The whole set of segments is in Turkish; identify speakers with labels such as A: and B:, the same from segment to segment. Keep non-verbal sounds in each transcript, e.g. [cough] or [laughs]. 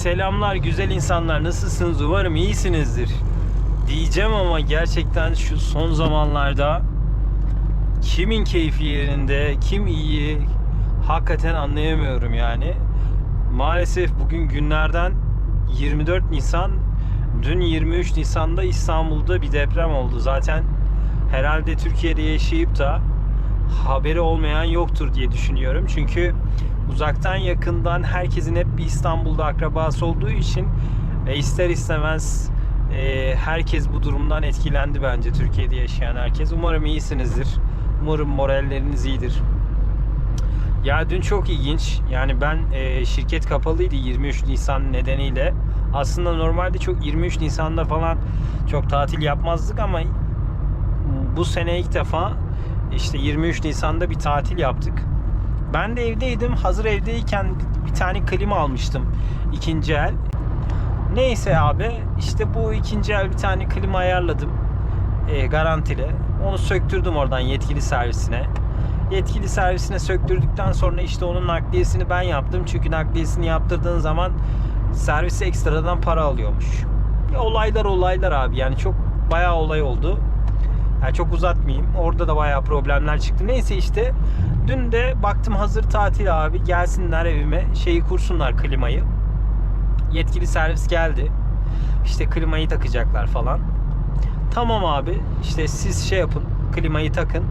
A: Selamlar güzel insanlar nasılsınız? Umarım iyisinizdir. Diyeceğim ama gerçekten şu son zamanlarda kimin keyfi yerinde kim iyi hakikaten anlayamıyorum yani. Maalesef bugün günlerden 24 Nisan dün 23 Nisan'da İstanbul'da bir deprem oldu. Zaten herhalde Türkiye'de yaşayıp da haberi olmayan yoktur diye düşünüyorum. Çünkü uzaktan yakından herkesin hep bir İstanbul'da akrabası olduğu için e, ister istemez e, herkes bu durumdan etkilendi bence Türkiye'de yaşayan herkes. Umarım iyisinizdir. Umarım moralleriniz iyidir. Ya dün çok ilginç. Yani ben e, şirket kapalıydı 23 Nisan nedeniyle. Aslında normalde çok 23 Nisan'da falan çok tatil yapmazdık ama bu sene ilk defa işte 23 Nisan'da bir tatil yaptık. Ben de evdeydim. Hazır evdeyken bir tane klima almıştım. ikinci el. Neyse abi işte bu ikinci el bir tane klima ayarladım. E, garantili. Onu söktürdüm oradan yetkili servisine. Yetkili servisine söktürdükten sonra işte onun nakliyesini ben yaptım. Çünkü nakliyesini yaptırdığın zaman servise ekstradan para alıyormuş. Olaylar olaylar abi yani çok bayağı olay oldu. Yani çok uzatmayayım. Orada da bayağı problemler çıktı. Neyse işte dün de baktım hazır tatil abi gelsinler evime şeyi kursunlar klimayı. Yetkili servis geldi. İşte klimayı takacaklar falan. Tamam abi işte siz şey yapın klimayı takın.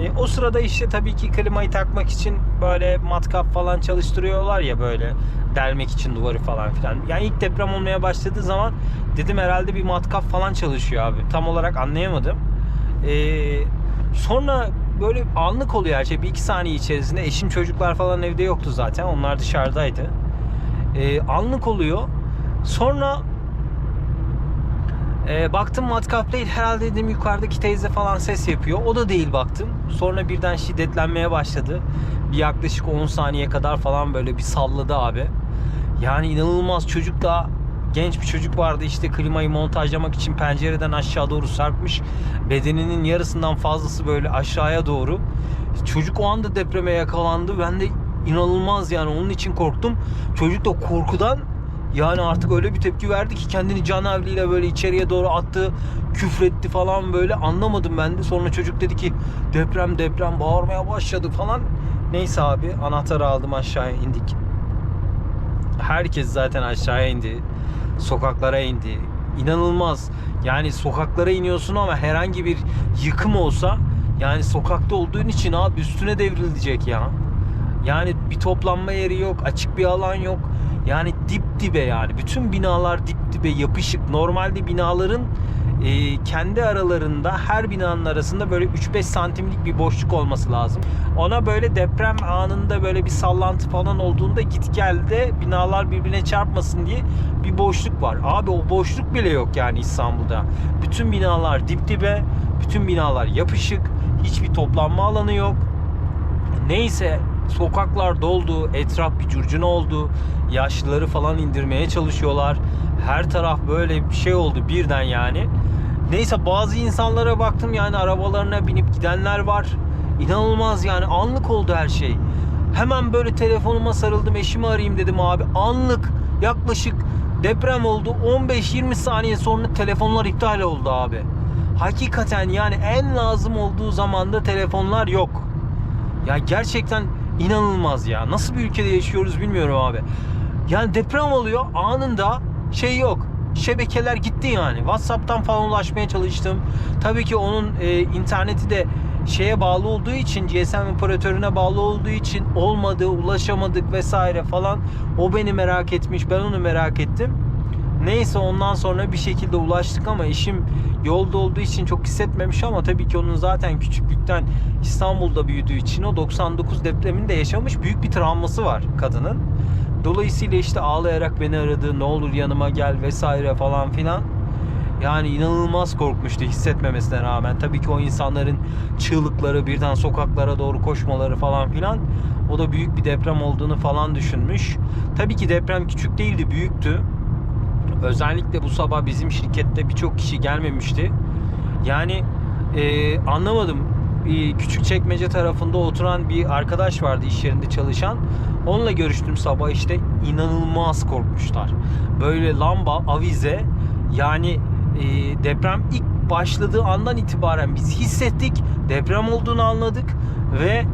A: E, o sırada işte tabii ki klimayı takmak için böyle matkap falan çalıştırıyorlar ya böyle delmek için duvarı falan filan. Yani ilk deprem olmaya başladığı zaman dedim herhalde bir matkap falan çalışıyor abi. Tam olarak anlayamadım. Ee, sonra böyle anlık oluyor her şey. Bir iki saniye içerisinde eşim çocuklar falan evde yoktu zaten. Onlar dışarıdaydı. Ee, anlık oluyor. Sonra e, baktım matkap değil. Herhalde dedim yukarıdaki teyze falan ses yapıyor. O da değil baktım. Sonra birden şiddetlenmeye başladı. Bir yaklaşık 10 saniye kadar falan böyle bir salladı abi. Yani inanılmaz çocuk da genç bir çocuk vardı işte klimayı montajlamak için pencereden aşağı doğru sarkmış. Bedeninin yarısından fazlası böyle aşağıya doğru. Çocuk o anda depreme yakalandı. Ben de inanılmaz yani onun için korktum. Çocuk da korkudan yani artık öyle bir tepki verdi ki kendini canavliyle böyle içeriye doğru attı. Küfretti falan böyle anlamadım ben de. Sonra çocuk dedi ki deprem deprem bağırmaya başladı falan. Neyse abi anahtarı aldım aşağıya indik. Herkes zaten aşağıya indi sokaklara indi. İnanılmaz. Yani sokaklara iniyorsun ama herhangi bir yıkım olsa yani sokakta olduğun için abi üstüne devrilecek ya. Yani bir toplanma yeri yok, açık bir alan yok. Yani dip dibe yani. Bütün binalar dip dibe yapışık. Normalde binaların e, kendi aralarında her binanın arasında böyle 3-5 santimlik bir boşluk olması lazım. Ona böyle deprem anında böyle bir sallantı falan olduğunda git gelde binalar birbirine çarpmasın diye bir boşluk var. Abi o boşluk bile yok yani İstanbul'da. Bütün binalar dip dibe, bütün binalar yapışık, hiçbir toplanma alanı yok. Neyse sokaklar doldu, etraf bir curcuna oldu. Yaşlıları falan indirmeye çalışıyorlar. Her taraf böyle bir şey oldu birden yani. Neyse bazı insanlara baktım yani arabalarına binip gidenler var. İnanılmaz yani anlık oldu her şey. Hemen böyle telefonuma sarıldım eşimi arayayım dedim abi. Anlık yaklaşık deprem oldu 15-20 saniye sonra telefonlar iptal oldu abi. Hakikaten yani en lazım olduğu zamanda telefonlar yok. Ya gerçekten inanılmaz ya. Nasıl bir ülkede yaşıyoruz bilmiyorum abi. Yani deprem oluyor anında şey yok. Şebekeler gitti yani. WhatsApp'tan falan ulaşmaya çalıştım. Tabii ki onun e, interneti de şeye bağlı olduğu için GSM operatörüne bağlı olduğu için olmadı, ulaşamadık vesaire falan. O beni merak etmiş, ben onu merak ettim. Neyse ondan sonra bir şekilde ulaştık ama eşim yolda olduğu için çok hissetmemiş ama tabii ki onun zaten küçüklükten İstanbul'da büyüdüğü için o 99 depreminde yaşamış büyük bir travması var kadının. Dolayısıyla işte ağlayarak beni aradı ne olur yanıma gel vesaire falan filan. Yani inanılmaz korkmuştu hissetmemesine rağmen. Tabii ki o insanların çığlıkları birden sokaklara doğru koşmaları falan filan. O da büyük bir deprem olduğunu falan düşünmüş. Tabii ki deprem küçük değildi büyüktü. Özellikle bu sabah bizim şirkette birçok kişi gelmemişti. Yani e, anlamadım. E, Küçükçekmece tarafında oturan bir arkadaş vardı iş yerinde çalışan. Onunla görüştüm sabah işte inanılmaz korkmuşlar. Böyle lamba, avize yani e, deprem ilk başladığı andan itibaren biz hissettik. Deprem olduğunu anladık ve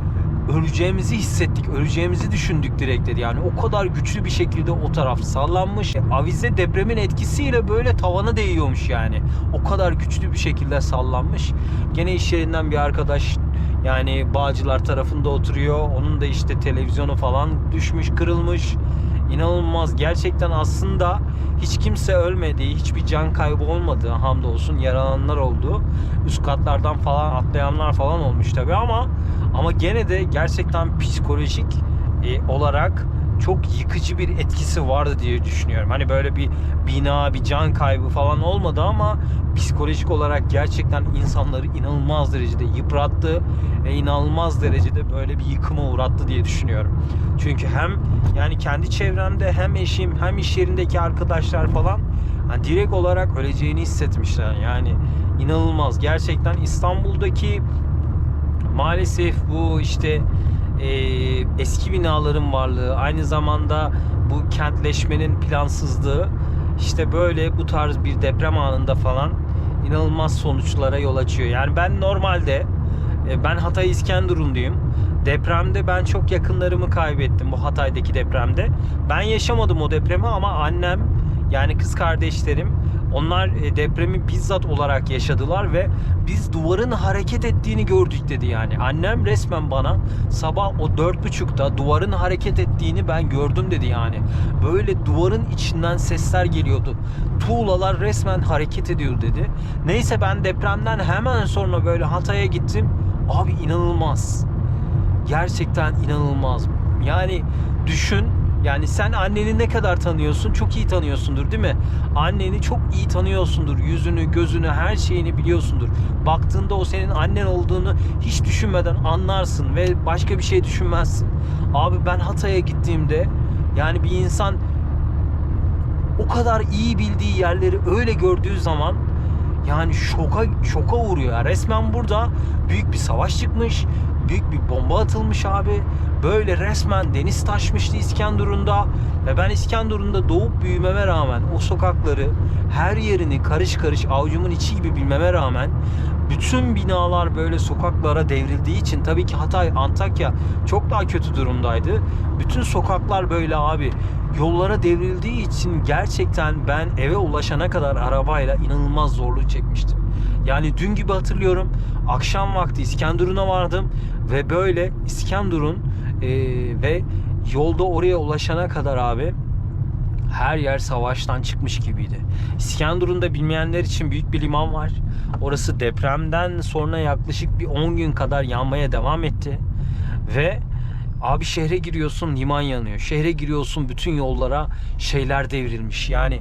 A: öleceğimizi hissettik. Öleceğimizi düşündük direkt dedi. Yani o kadar güçlü bir şekilde o taraf sallanmış. Avize depremin etkisiyle böyle tavana değiyormuş yani. O kadar güçlü bir şekilde sallanmış. Gene iş yerinden bir arkadaş yani Bağcılar tarafında oturuyor. Onun da işte televizyonu falan düşmüş, kırılmış. İnanılmaz. Gerçekten aslında hiç kimse ölmedi. Hiçbir can kaybı olmadı hamdolsun. Yaralananlar oldu. Üst katlardan falan atlayanlar falan olmuş tabi ama ama gene de gerçekten psikolojik e, olarak çok yıkıcı bir etkisi vardı diye düşünüyorum. Hani böyle bir bina, bir can kaybı falan olmadı ama psikolojik olarak gerçekten insanları inanılmaz derecede yıprattı ve inanılmaz derecede böyle bir yıkıma uğrattı diye düşünüyorum. Çünkü hem yani kendi çevremde hem eşim hem iş yerindeki arkadaşlar falan hani direkt olarak öleceğini hissetmişler. Yani inanılmaz. Gerçekten İstanbul'daki maalesef bu işte e, eski binaların varlığı aynı zamanda bu kentleşmenin plansızlığı işte böyle bu tarz bir deprem anında falan inanılmaz sonuçlara yol açıyor. Yani ben normalde e, ben Hatay İskenderunluyum. Depremde ben çok yakınlarımı kaybettim bu Hatay'daki depremde. Ben yaşamadım o depremi ama annem yani kız kardeşlerim onlar e, depremi bizzat olarak yaşadılar ve biz duvarın hareket ettiğini gördük dedi yani. Annem resmen bana sabah o dört buçukta duvarın hareket ettiğini ben gördüm dedi yani. Böyle duvarın içinden sesler geliyordu. Tuğlalar resmen hareket ediyor dedi. Neyse ben depremden hemen sonra böyle Hatay'a gittim. Abi inanılmaz. Gerçekten inanılmaz. Yani düşün yani sen anneni ne kadar tanıyorsun? Çok iyi tanıyorsundur değil mi? Anneni çok iyi tanıyorsundur. Yüzünü, gözünü, her şeyini biliyorsundur. Baktığında o senin annen olduğunu hiç düşünmeden anlarsın ve başka bir şey düşünmezsin. Abi ben Hatay'a gittiğimde yani bir insan o kadar iyi bildiği yerleri öyle gördüğü zaman yani şoka şoka uğruyor. Resmen burada büyük bir savaş çıkmış. Büyük bir bomba atılmış abi. Böyle resmen deniz taşmıştı İskenderun'da. Ve ben İskenderun'da doğup büyümeme rağmen o sokakları her yerini karış karış avucumun içi gibi bilmeme rağmen bütün binalar böyle sokaklara devrildiği için tabii ki Hatay, Antakya çok daha kötü durumdaydı. Bütün sokaklar böyle abi yollara devrildiği için gerçekten ben eve ulaşana kadar arabayla inanılmaz zorluk çekmiştim. Yani dün gibi hatırlıyorum akşam vakti İskenderun'a vardım ve böyle İskenderun e, ve yolda oraya ulaşana kadar abi her yer savaştan çıkmış gibiydi. İskenderun'da bilmeyenler için büyük bir liman var. Orası depremden sonra yaklaşık bir 10 gün kadar yanmaya devam etti. Ve abi şehre giriyorsun liman yanıyor. Şehre giriyorsun bütün yollara şeyler devrilmiş. Yani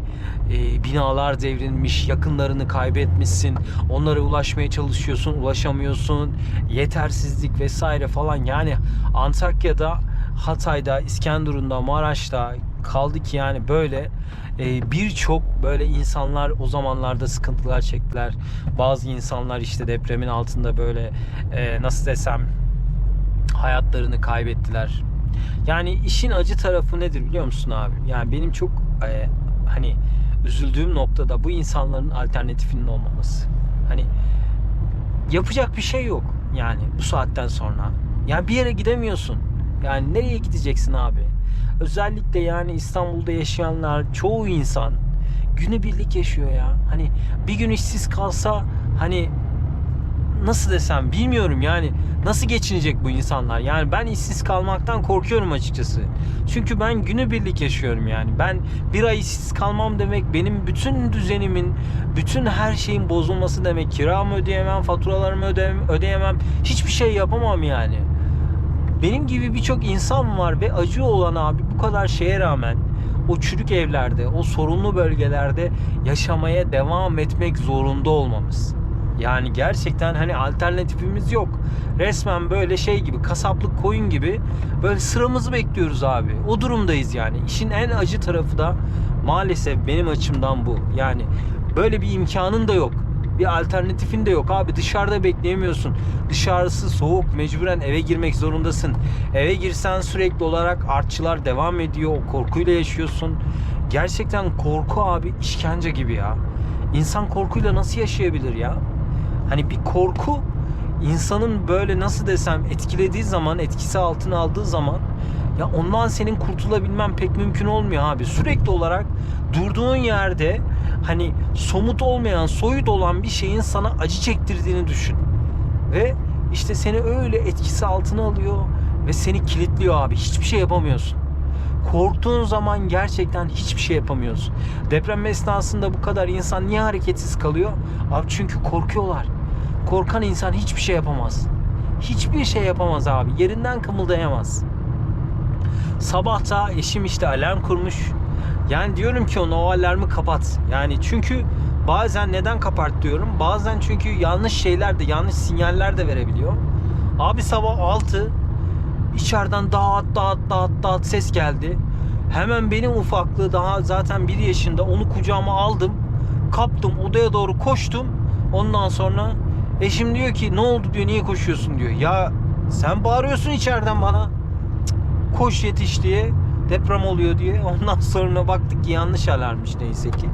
A: e, binalar devrilmiş, yakınlarını kaybetmişsin. Onlara ulaşmaya çalışıyorsun, ulaşamıyorsun. Yetersizlik vesaire falan. Yani Antakya'da, Hatay'da, İskenderun'da, Maraş'ta kaldı ki yani böyle e, birçok böyle insanlar o zamanlarda sıkıntılar çektiler. Bazı insanlar işte depremin altında böyle e, nasıl desem hayatlarını kaybettiler. Yani işin acı tarafı nedir biliyor musun abi? Yani benim çok e, hani üzüldüğüm noktada bu insanların alternatifinin olmaması. Hani yapacak bir şey yok yani bu saatten sonra. Yani bir yere gidemiyorsun. Yani nereye gideceksin abi? Özellikle yani İstanbul'da yaşayanlar çoğu insan günübirlik yaşıyor ya. Hani bir gün işsiz kalsa hani nasıl desem bilmiyorum yani nasıl geçinecek bu insanlar? Yani ben işsiz kalmaktan korkuyorum açıkçası. Çünkü ben günübirlik yaşıyorum yani. Ben bir ay işsiz kalmam demek benim bütün düzenimin, bütün her şeyin bozulması demek. Kiramı ödeyemem, faturalarımı ödeyemem, ödeyemem. Hiçbir şey yapamam yani. Benim gibi birçok insan var ve acı olan abi bu kadar şeye rağmen o çürük evlerde, o sorunlu bölgelerde yaşamaya devam etmek zorunda olmamız. Yani gerçekten hani alternatifimiz yok. Resmen böyle şey gibi kasaplık koyun gibi böyle sıramızı bekliyoruz abi. O durumdayız yani. İşin en acı tarafı da maalesef benim açımdan bu. Yani böyle bir imkanın da yok. bir alternatifin de yok abi. Dışarıda bekleyemiyorsun. Dışarısı soğuk. Mecburen eve girmek zorundasın. Eve girsen sürekli olarak artçılar devam ediyor. O korkuyla yaşıyorsun. Gerçekten korku abi işkence gibi ya. İnsan korkuyla nasıl yaşayabilir ya? Hani bir korku insanın böyle nasıl desem etkilediği zaman, etkisi altına aldığı zaman ya ondan senin kurtulabilmen pek mümkün olmuyor abi. Sürekli olarak durduğun yerde hani somut olmayan, soyut olan bir şeyin sana acı çektirdiğini düşün. Ve işte seni öyle etkisi altına alıyor ve seni kilitliyor abi. Hiçbir şey yapamıyorsun. Korktuğun zaman gerçekten hiçbir şey yapamıyorsun. Deprem esnasında bu kadar insan niye hareketsiz kalıyor? Abi çünkü korkuyorlar. Korkan insan hiçbir şey yapamaz. Hiçbir şey yapamaz abi. Yerinden kımıldayamaz. Sabahta eşim işte alarm kurmuş. Yani diyorum ki ona o alarmı kapat. Yani çünkü bazen neden kapat diyorum. Bazen çünkü yanlış şeyler de yanlış sinyaller de verebiliyor. Abi sabah 6 içeriden dağıt dağıt dağıt dağıt ses geldi. Hemen benim ufaklığı daha zaten 1 yaşında onu kucağıma aldım. Kaptım odaya doğru koştum. Ondan sonra eşim diyor ki ne oldu diyor niye koşuyorsun diyor. Ya sen bağırıyorsun içeriden bana. Koş yetiş diye deprem oluyor diye. [laughs] Ondan sonra baktık ki yanlış alarmmış neyse ki.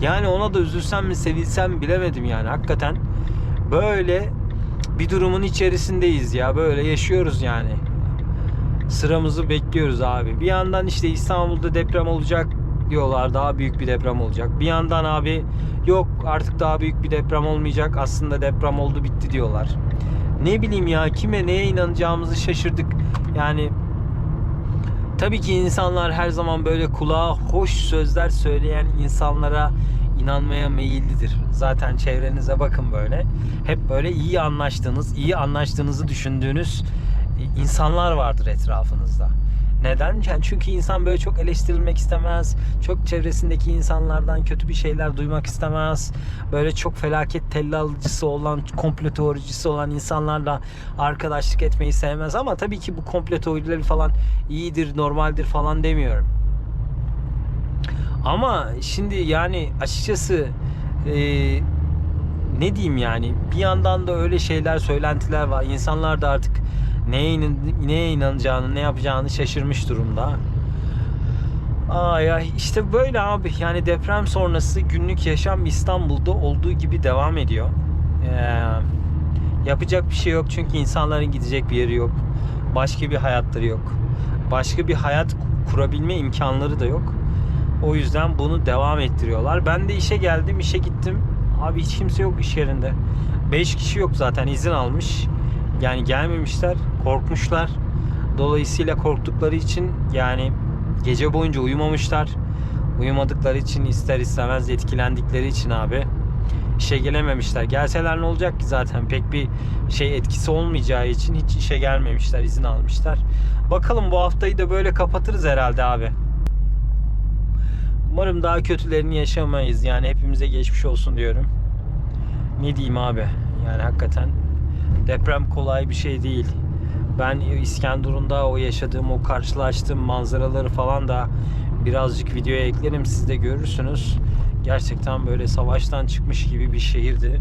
A: Yani ona da üzülsem mi sevilsem bilemedim yani hakikaten. Böyle bir durumun içerisindeyiz ya. Böyle yaşıyoruz yani. Sıramızı bekliyoruz abi. Bir yandan işte İstanbul'da deprem olacak diyorlar. Daha büyük bir deprem olacak. Bir yandan abi yok artık daha büyük bir deprem olmayacak. Aslında deprem oldu bitti diyorlar. Ne bileyim ya kime neye inanacağımızı şaşırdık. Yani tabii ki insanlar her zaman böyle kulağa hoş sözler söyleyen insanlara inanmaya meyillidir. Zaten çevrenize bakın böyle. Hep böyle iyi anlaştığınız, iyi anlaştığınızı düşündüğünüz insanlar vardır etrafınızda. Neden? Yani çünkü insan böyle çok eleştirilmek istemez. Çok çevresindeki insanlardan kötü bir şeyler duymak istemez. Böyle çok felaket tellalcısı olan, komplo teoricisi olan insanlarla arkadaşlık etmeyi sevmez. Ama tabii ki bu komplo teorileri falan iyidir, normaldir falan demiyorum. Ama şimdi yani açıkçası e, ne diyeyim yani bir yandan da öyle şeyler söylentiler var. İnsanlar da artık neye, inan, neye inanacağını ne yapacağını şaşırmış durumda. Ay ay işte böyle abi yani deprem sonrası günlük yaşam İstanbul'da olduğu gibi devam ediyor. Ee, yapacak bir şey yok çünkü insanların gidecek bir yeri yok. Başka bir hayatları yok. Başka bir hayat kurabilme imkanları da yok. O yüzden bunu devam ettiriyorlar. Ben de işe geldim, işe gittim. Abi hiç kimse yok iş yerinde. 5 kişi yok zaten izin almış. Yani gelmemişler, korkmuşlar. Dolayısıyla korktukları için yani gece boyunca uyumamışlar. Uyumadıkları için ister istemez etkilendikleri için abi işe gelememişler. Gelseler ne olacak ki zaten pek bir şey etkisi olmayacağı için hiç işe gelmemişler, izin almışlar. Bakalım bu haftayı da böyle kapatırız herhalde abi. Umarım daha kötülerini yaşamayız. Yani hepimize geçmiş olsun diyorum. Ne diyeyim abi? Yani hakikaten deprem kolay bir şey değil. Ben İskenderun'da o yaşadığım, o karşılaştığım manzaraları falan da birazcık videoya eklerim. Siz de görürsünüz. Gerçekten böyle savaştan çıkmış gibi bir şehirdi.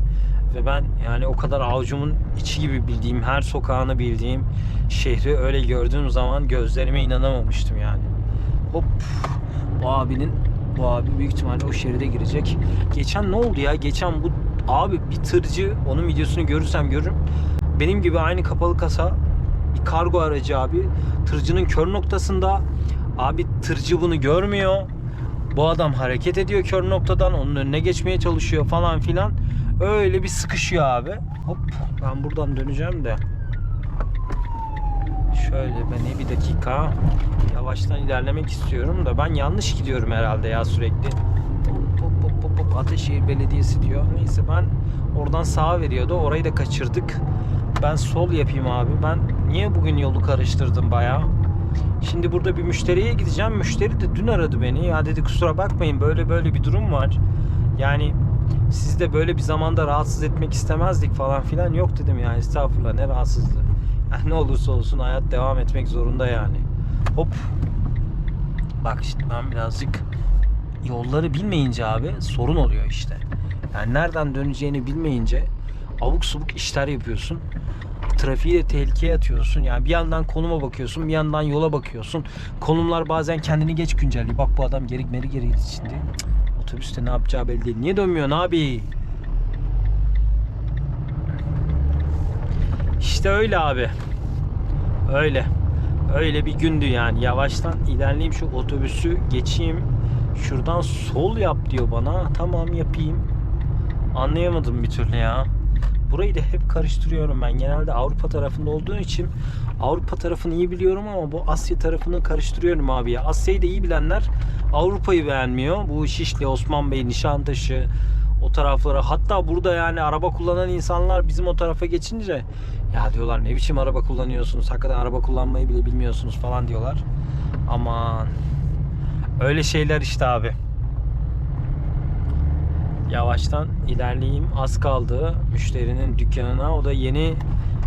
A: Ve ben yani o kadar avucumun içi gibi bildiğim, her sokağını bildiğim şehri öyle gördüğüm zaman gözlerime inanamamıştım yani. Hop bu abinin bu abi büyük ihtimalle o şeride girecek. Geçen ne oldu ya? Geçen bu abi bir tırcı onun videosunu görürsem görürüm. Benim gibi aynı kapalı kasa bir kargo aracı abi. Tırcının kör noktasında abi tırcı bunu görmüyor. Bu adam hareket ediyor kör noktadan onun önüne geçmeye çalışıyor falan filan. Öyle bir sıkışıyor abi. Hop ben buradan döneceğim de. Şöyle beni bir dakika yavaştan ilerlemek istiyorum da ben yanlış gidiyorum herhalde ya sürekli. Hop Ateşehir Belediyesi diyor. Neyse ben oradan sağa veriyordu. Orayı da kaçırdık. Ben sol yapayım abi. Ben niye bugün yolu karıştırdım bayağı? Şimdi burada bir müşteriye gideceğim. Müşteri de dün aradı beni. Ya dedi kusura bakmayın böyle böyle bir durum var. Yani siz de böyle bir zamanda rahatsız etmek istemezdik falan filan. Yok dedim yani estağfurullah ne rahatsızlığı. [laughs] Yani ne olursa olsun hayat devam etmek zorunda yani. Hop. Bak işte ben birazcık yolları bilmeyince abi sorun oluyor işte. Yani nereden döneceğini bilmeyince abuk subuk işler yapıyorsun. Trafiği de tehlikeye atıyorsun. Yani bir yandan konuma bakıyorsun, bir yandan yola bakıyorsun. Konumlar bazen kendini geç güncelliyor. Bak bu adam geri geri geri şimdi. Otobüste ne yapacağı belli değil. Niye dönmüyorsun abi? İşte öyle abi. Öyle. Öyle bir gündü yani. Yavaştan ilerleyeyim şu otobüsü geçeyim. Şuradan sol yap diyor bana. Tamam yapayım. Anlayamadım bir türlü ya. Burayı da hep karıştırıyorum ben. Genelde Avrupa tarafında olduğu için Avrupa tarafını iyi biliyorum ama bu Asya tarafını karıştırıyorum abi ya. Asya'yı da iyi bilenler Avrupa'yı beğenmiyor. Bu Şişli, Osman Bey, Nişantaşı o taraflara. Hatta burada yani araba kullanan insanlar bizim o tarafa geçince ya diyorlar ne biçim araba kullanıyorsunuz? Hakikaten araba kullanmayı bile bilmiyorsunuz falan diyorlar. Aman öyle şeyler işte abi. Yavaştan ilerleyeyim. Az kaldı müşterinin dükkanına. O da yeni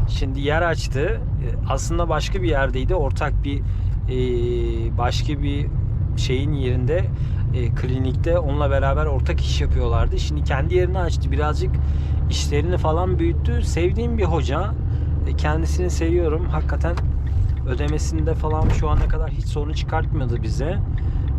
A: şimdi yer açtı. Ee, Aslında başka bir yerdeydi. Ortak bir e, başka bir şeyin yerinde e, klinikte onunla beraber ortak iş yapıyorlardı. Şimdi kendi yerini açtı. Birazcık işlerini falan büyüttü. Sevdiğim bir hoca. E, Kendisini seviyorum. Hakikaten ödemesinde falan şu ana kadar hiç sorun çıkartmıyordu bize.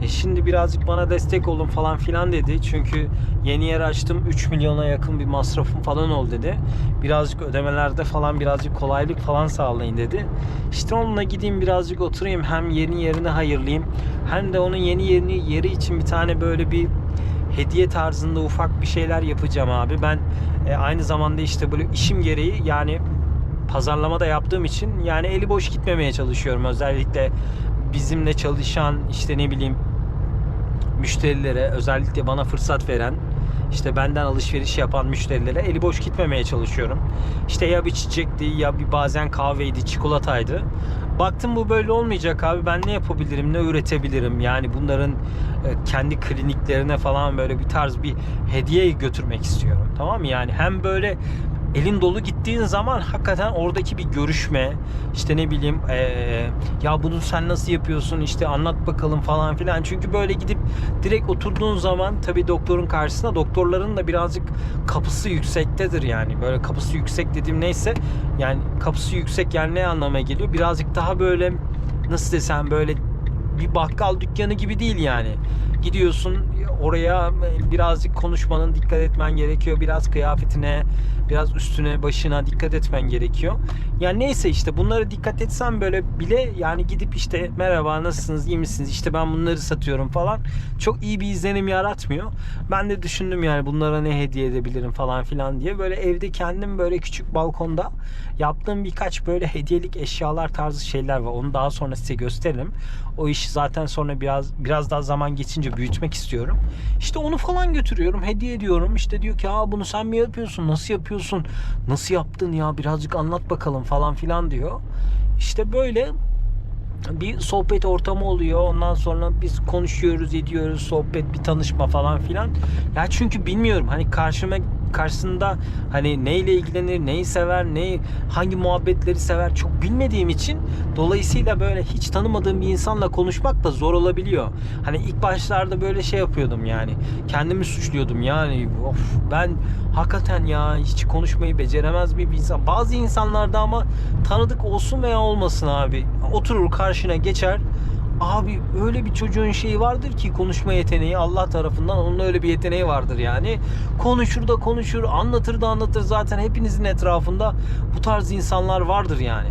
A: E şimdi birazcık bana destek olun falan filan dedi. Çünkü yeni yer açtım 3 milyona yakın bir masrafım falan oldu dedi. Birazcık ödemelerde falan birazcık kolaylık falan sağlayın dedi. İşte onunla gideyim birazcık oturayım hem yeni yerini hayırlayayım hem de onun yeni yerini yeri için bir tane böyle bir hediye tarzında ufak bir şeyler yapacağım abi. Ben e, aynı zamanda işte böyle işim gereği yani pazarlama da yaptığım için yani eli boş gitmemeye çalışıyorum. Özellikle bizimle çalışan işte ne bileyim müşterilere özellikle bana fırsat veren işte benden alışveriş yapan müşterilere eli boş gitmemeye çalışıyorum. İşte ya bir çiçekti ya bir bazen kahveydi, çikolataydı. Baktım bu böyle olmayacak abi. Ben ne yapabilirim, ne üretebilirim? Yani bunların e, kendi kliniklerine falan böyle bir tarz bir hediye götürmek istiyorum. Tamam mı? Yani hem böyle elin dolu gittiğin zaman hakikaten oradaki bir görüşme işte ne bileyim eee, ya bunu sen nasıl yapıyorsun? İşte anlat bakalım falan filan. Çünkü böyle gidip direkt oturduğun zaman tabi doktorun karşısında doktorların da birazcık kapısı yüksektedir yani. Böyle kapısı yüksek dediğim neyse yani kapısı yüksek yani ne anlamaya geliyor? Birazcık daha böyle nasıl desem böyle bir bakkal dükkanı gibi değil yani. Gidiyorsun oraya birazcık konuşmanın dikkat etmen gerekiyor. Biraz kıyafetine, biraz üstüne, başına dikkat etmen gerekiyor. Yani neyse işte bunlara dikkat etsen böyle bile yani gidip işte merhaba nasılsınız, iyi misiniz? İşte ben bunları satıyorum falan. Çok iyi bir izlenim yaratmıyor. Ben de düşündüm yani bunlara ne hediye edebilirim falan filan diye. Böyle evde kendim böyle küçük balkonda yaptığım birkaç böyle hediyelik eşyalar tarzı şeyler var. Onu daha sonra size gösteririm. O işi zaten sonra biraz biraz daha zaman geçince büyütmek istiyorum. İşte onu falan götürüyorum, hediye ediyorum. İşte diyor ki, "Aa bunu sen mi yapıyorsun? Nasıl yapıyorsun? Nasıl yaptın ya? Birazcık anlat bakalım." falan filan diyor. İşte böyle bir sohbet ortamı oluyor. Ondan sonra biz konuşuyoruz, ediyoruz, sohbet, bir tanışma falan filan. Ya çünkü bilmiyorum hani karşıma karşısında hani neyle ilgilenir, neyi sever, ne hangi muhabbetleri sever çok bilmediğim için dolayısıyla böyle hiç tanımadığım bir insanla konuşmak da zor olabiliyor. Hani ilk başlarda böyle şey yapıyordum yani. Kendimi suçluyordum yani. Of ben hakikaten ya hiç konuşmayı beceremez bir insan. Bazı insanlarda ama tanıdık olsun veya olmasın abi. Oturur karşına geçer. Abi öyle bir çocuğun şeyi vardır ki konuşma yeteneği Allah tarafından onun öyle bir yeteneği vardır yani. Konuşur da konuşur, anlatır da anlatır. Zaten hepinizin etrafında bu tarz insanlar vardır yani.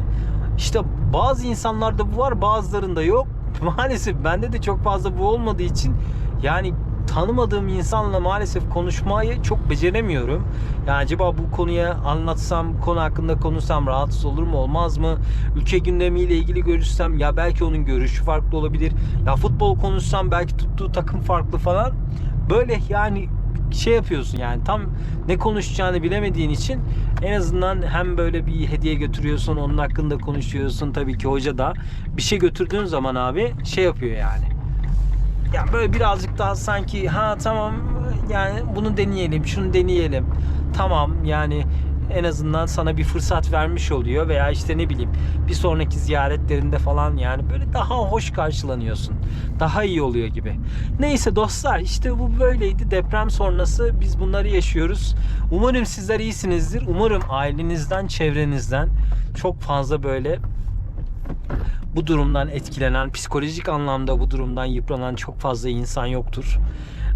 A: İşte bazı insanlarda bu var, bazılarında yok. [laughs] Maalesef bende de çok fazla bu olmadığı için yani tanımadığım insanla maalesef konuşmayı çok beceremiyorum. Yani acaba bu konuya anlatsam, bu konu hakkında konuşsam rahatsız olur mu olmaz mı? Ülke gündemiyle ilgili görüşsem ya belki onun görüşü farklı olabilir. Ya futbol konuşsam belki tuttuğu takım farklı falan. Böyle yani şey yapıyorsun yani tam ne konuşacağını bilemediğin için en azından hem böyle bir hediye götürüyorsun onun hakkında konuşuyorsun tabii ki hoca da bir şey götürdüğün zaman abi şey yapıyor yani yani böyle birazcık daha sanki ha tamam yani bunu deneyelim, şunu deneyelim. Tamam yani en azından sana bir fırsat vermiş oluyor veya işte ne bileyim bir sonraki ziyaretlerinde falan yani böyle daha hoş karşılanıyorsun. Daha iyi oluyor gibi. Neyse dostlar işte bu böyleydi. Deprem sonrası biz bunları yaşıyoruz. Umarım sizler iyisinizdir. Umarım ailenizden, çevrenizden çok fazla böyle bu durumdan etkilenen, psikolojik anlamda bu durumdan yıpranan çok fazla insan yoktur.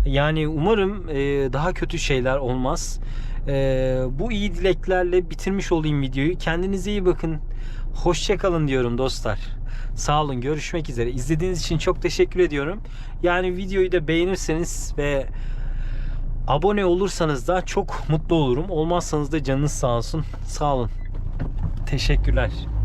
A: Yani umarım e, daha kötü şeyler olmaz. E, bu iyi dileklerle bitirmiş olayım videoyu. Kendinize iyi bakın. Hoşçakalın diyorum dostlar. Sağ olun. Görüşmek üzere. İzlediğiniz için çok teşekkür ediyorum. Yani videoyu da beğenirseniz ve abone olursanız da çok mutlu olurum. Olmazsanız da canınız sağ olsun. Sağ olun. Teşekkürler.